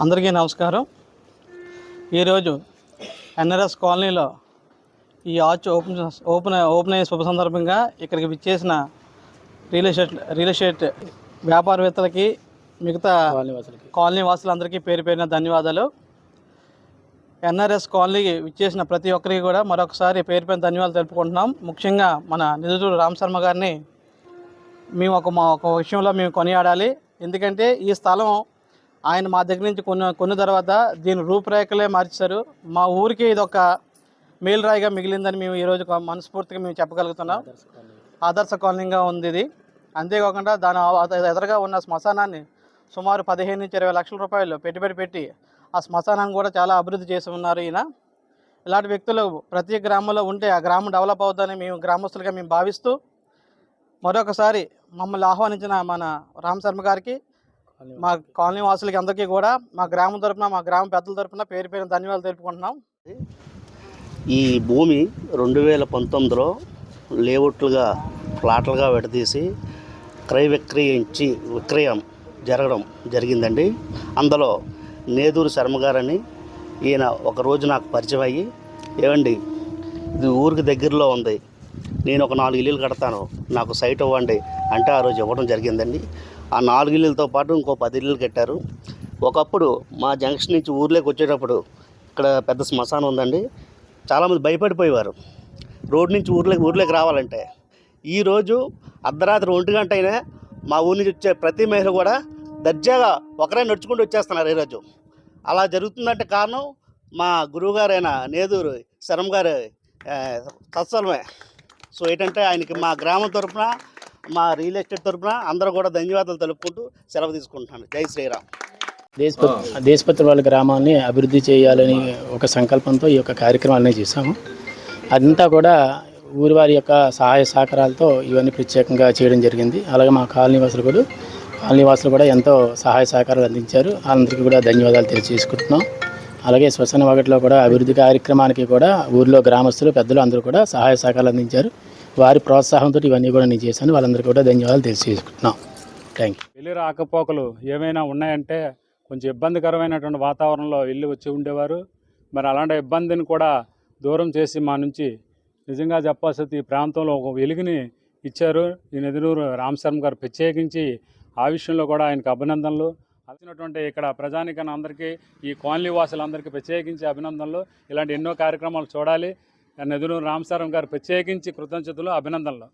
అందరికీ నమస్కారం. ఈరోజు ఎన్ఆర్ఎస్ కాలనీలో ఈ ఆర్చ్ ఓపెన్ ఓపెన్ ఓపెన్ అయ్యే శుభ సందర్భంగా ఇక్కడికి విచ్చేసిన రియల్ ఎస్టేట్ రియల్ ఎస్టేట్ వ్యాపారవేత్తలకి మిగతా కాలనీ వాసులందరికీ పేరు పేరిన ధన్యవాదాలు. ఎన్ఆర్ఎస్ కాలనీకి విచ్చేసిన ప్రతి ఒక్కరికి కూడా మరొకసారి పేరు పేరు ధన్యవాదాలు తెలుపుకుంటున్నాం. ముఖ్యంగా మన నిధులు రామ్ శర్మ గారిని మేము ఒక మా ఒక విషయంలో మేము కొనియాడాలి. ఎందుకంటే ఈ స్థలం ఆయన మా దగ్గర నుంచి కొన్న కొన్న తర్వాత దీని రూపురేఖలే మార్చారు. మా ఊరికి ఇది ఒక మేలురాయిగా మిగిలిందని మేము ఈరోజు మనస్ఫూర్తిగా మేము చెప్పగలుగుతున్నాం. ఆదర్శ కాలనీగా ఉంది ఇది. అంతేకాకుండా దాని ఎదురుగా ఉన్న శ్మశానాన్ని సుమారు పదిహేను నుంచి ఇరవై లక్షల రూపాయలు పెట్టుబడి పెట్టి ఆ శ్మశానాన్ని కూడా చాలా అభివృద్ధి చేసి ఉన్నారు ఈయన. ఇలాంటి వ్యక్తులు ప్రతి గ్రామంలో ఉంటే ఆ గ్రామం డెవలప్ అవుతుందని మేము గ్రామస్తులుగా మేము భావిస్తూ మరొకసారి మమ్మల్ని ఆహ్వానించిన మన రామ్ శర్మ గారికి మా కాలనీ వాసులకి అందరికీ కూడా మా గ్రామం తరపున మా గ్రామ పెద్దల తరపున పేరు పేరు ధన్యవాదాలు తెలుపుకుంటున్నాం. ఈ భూమి రెండు వేల పంతొమ్మిదిలో లేఅవుట్లుగా ప్లాట్లుగా విడదీసి క్రయ విక్రయించి విక్రయం జరగడం జరిగిందండి. అందులో నేదూరు శర్మ గారని ఈయన ఒక రోజు నాకు పరిచయం అయ్యి ఏమండి ఇది ఊరికి దగ్గరలో ఉంది. నేను ఒక నాలుగు ఇల్లులు కడతాను. నాకు సైట్ ఇవ్వండి. అంటే ఆ రోజు ఇవ్వడం జరిగిందండి. ఆ నాలుగు ఇల్లులతో పాటు ఇంకో పది ఇళ్ళు కట్టారు. ఒకప్పుడు మా జంక్షన్ నుంచి ఊర్లోకి వచ్చేటప్పుడు ఇక్కడ పెద్ద శ్మశానం ఉందండి. చాలామంది భయపడిపోయేవారు. రోడ్ నుంచి ఊర్లోకి ఊర్లోకి రావాలంటే. ఈరోజు అర్ధరాత్రి ఒంటి గంట అయినా మా ఊరి నుంచి వచ్చే ప్రతి మహిళ కూడా దర్జాగా ఒకరే నడుచుకుంటూ వచ్చేస్తున్నారు ఈరోజు అలా జరుగుతుందంటే కారణం మా గురువుగారైన నేదూరు శరం గారు ఆ, సత్సలమే సో ఏంటంటే ఆయనకి మా గ్రామం తరఫున మా రియల్ ఎస్టేట్ తరపున అందరూ కూడా ధన్యవాదాలు తెలుపుకుంటూ సెలవు తీసుకుంటున్నాను. జై శ్రీరామ్. దేశపతి దేశపతి వాళ్ళ గ్రామాన్ని అభివృద్ధి చేయాలని ఒక సంకల్పంతో ఈ యొక్క కార్యక్రమాన్ని చేశాము. అదంతా కూడా ఊరి వారి యొక్క సహాయ సహకారాలతో ఇవన్నీ ప్రత్యేకంగా చేయడం జరిగింది. అలాగే మా కాలనీ వాసులు కూడా కాలనీ వాసులు కూడా ఎంతో సహాయ సహకారాలు అందించారు. వాళ్ళందరికీ కూడా ధన్యవాదాలు తెలియజేసుకుంటున్నాం. అలాగే శ్వశన వాగట్లో కూడా అభివృద్ధి కార్యక్రమానికి కూడా ఊరిలో గ్రామస్తులు పెద్దలు అందరూ కూడా సహాయ సహకారాలు అందించారు. వారి ప్రోత్సాహంతో ఇవన్నీ కూడా నేను చేశాను. వాళ్ళందరికీ కూడా ధన్యవాదాలు తెలియజేసుకుంటున్నాం. థ్యాంక్ యూ వెళ్ళి రాకపోకలు ఏమైనా ఉన్నాయంటే కొంచెం ఇబ్బందికరమైనటువంటి వాతావరణంలో వెళ్ళి వచ్చి ఉండేవారు. మరి అలాంటి ఇబ్బందిని కూడా దూరం చేసి మా నుంచి నిజంగా చెప్పాల్సి ఈ ప్రాంతంలో ఒక వెలుగుని ఇచ్చారు. ఈ నెదునూరు రామశర్మ గారు ప్రత్యేకించి ఆ విషయంలో కూడా ఆయనకు అభినందనలు. వచ్చినటువంటి ఇక్కడ ప్రజానికన్నా అందరికీ ఈ కాలనీ వాసులందరికీ ప్రత్యేకించి అభినందనలు. ఇలాంటి ఎన్నో కార్యక్రమాలు చూడాలి. నదులు రామ్ గారు ప్రత్యేకించి కృతజ్ఞతలు అభినందనలు.